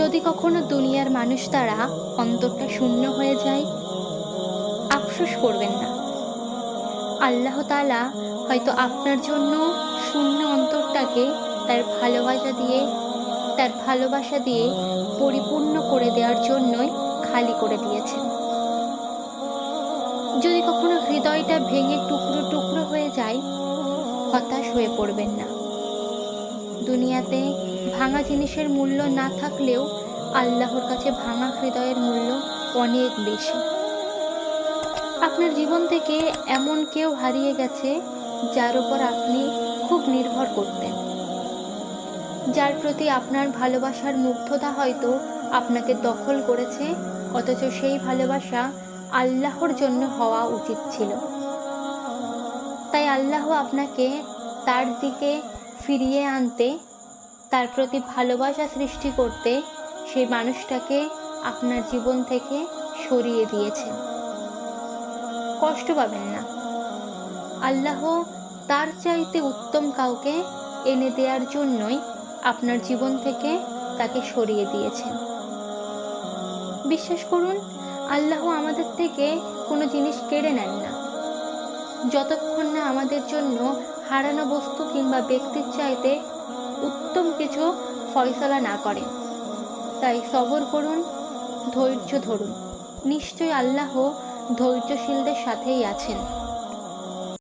যদি কখনো দুনিয়ার মানুষ দ্বারা অন্তরটা শূন্য হয়ে যায়, আফসোস করবেন না। আল্লাহ তালা হয়তো আপনার জন্য শূন্য অন্তরটাকে তার ভালোবাসা দিয়ে, তার ভালোবাসা দিয়ে পরিপূর্ণ করে দেওয়ার জন্যই খালি করে দিয়েছেন। যদি কখনো হৃদয়টা ভেঙে টুকরো টুকরো হয়ে যায়, হতাশ হয়ে পড়বেন না। দুনিয়াতে ভাঙা জিনিসের মূল্য না থাকলেও আল্লাহর কাছে ভাঙা হৃদয়ের মূল্য অনেক বেশি। আপনার জীবন থেকে এমন কেউ হারিয়ে গেছে যার উপর আপনি খুব নির্ভর করতেন। যার প্রতি আপনার ভালোবাসার মুগ্ধতা হয়তো আপনাকে দখল করেছে, অথচ সেই ভালোবাসা আল্লাহর জন্য হওয়া উচিত ছিল। তাই আল্লাহ আপনাকে তার দিকে ফিরিয়ে আনতে তার প্রতি ভালোবাসা সৃষ্টি করতে সেই মানুষটাকে আপনার জীবন থেকে সরিয়ে দিয়েছেন কষ্ট পাবেন না। আল্লাহ তার চাইতে উত্তম কাউকে এনে দেওয়ার জন্যই আপনার জীবন থেকে তাকে সরিয়ে দিয়েছেন বিশ্বাস করুন, আল্লাহ আমাদের থেকে কোনো জিনিস কেড়ে নেন না। যতক্ষণ না আমাদের জন্য হারানো বস্তু কিংবা ব্যক্তির চাইতে উত্তম কিছু ফয়সলা না করে। তাই সবর করুন, ধৈর্য ধরুন। নিশ্চয় আল্লাহ ধৈর্যশীলদের সাথেই আছেন।